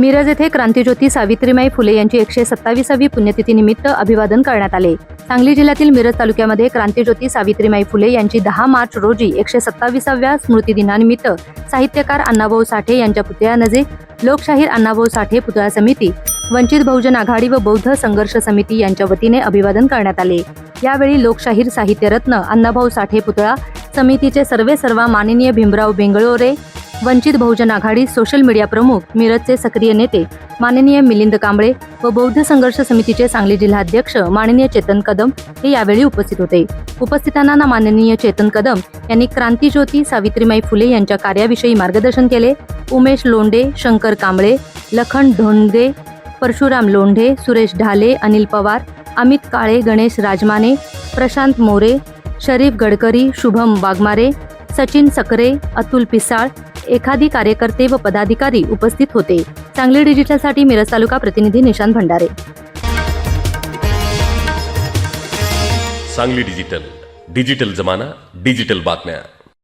मिरज येथे क्रांतीज्योती सावित्रीमाई फुले यांची एकशे सत्तावीसावी पुण्यतिथीनिमित्त अभिवादन करण्यात आले. सांगली जिल्ह्यातील मिरज तालुक्यामध्ये क्रांतीज्योती सावित्रीमाई फुले यांची दहा मार्च रोजी एकशे सत्तावीसाव्या स्मृतिदिनानिमित्त साहित्यकार अण्णाभाऊ साठे यांच्या पुतळ्यानजे लोकशाहीर अण्णाभाऊ साठे पुतळा समिती वंचित बहुजन आघाडी व बौद्ध संघर्ष समिती यांच्या वतीने अभिवादन करण्यात आले. यावेळी लोकशाहीर साहित्यरत्न अण्णाभाऊ साठे पुतळा समितीचे सर्वे सर्वा माननीय भीमराव बेंगळोरे वंचित बहुजन आघाडी सोशल मीडिया प्रमुख मिरजचे सक्रिय नेते माननीय मिलिंद कांबळे व बौद्ध संघर्ष समितीचे सांगली जिल्हाध्यक्ष माननीय चेतन कदम हे यावेळी उपस्थित होते. उपस्थितांना माननीय चेतन कदम यांनी क्रांतीज्योती सावित्रीमाई फुले यांच्या कार्याविषयी मार्गदर्शन केले. उमेश लोंढे शंकर कांबळे लखन धोंडे परशुराम लोंढे सुरेश ढाले अनिल पवार अमित काळे गणेश राजमाने प्रशांत मोरे शरीफ गडकरी शुभम वाघमारे सचिन सकरे अतुल पिसाळ एखादी कार्यकर्ते व पदाधिकारी उपस्थित होते. सांगली डिजिटलसाठी मिरज तालुका प्रतिनिधी निशांत भंडारे. सांगली डिजिटल. डिजिटल जमाना डिजिटल बातम्या.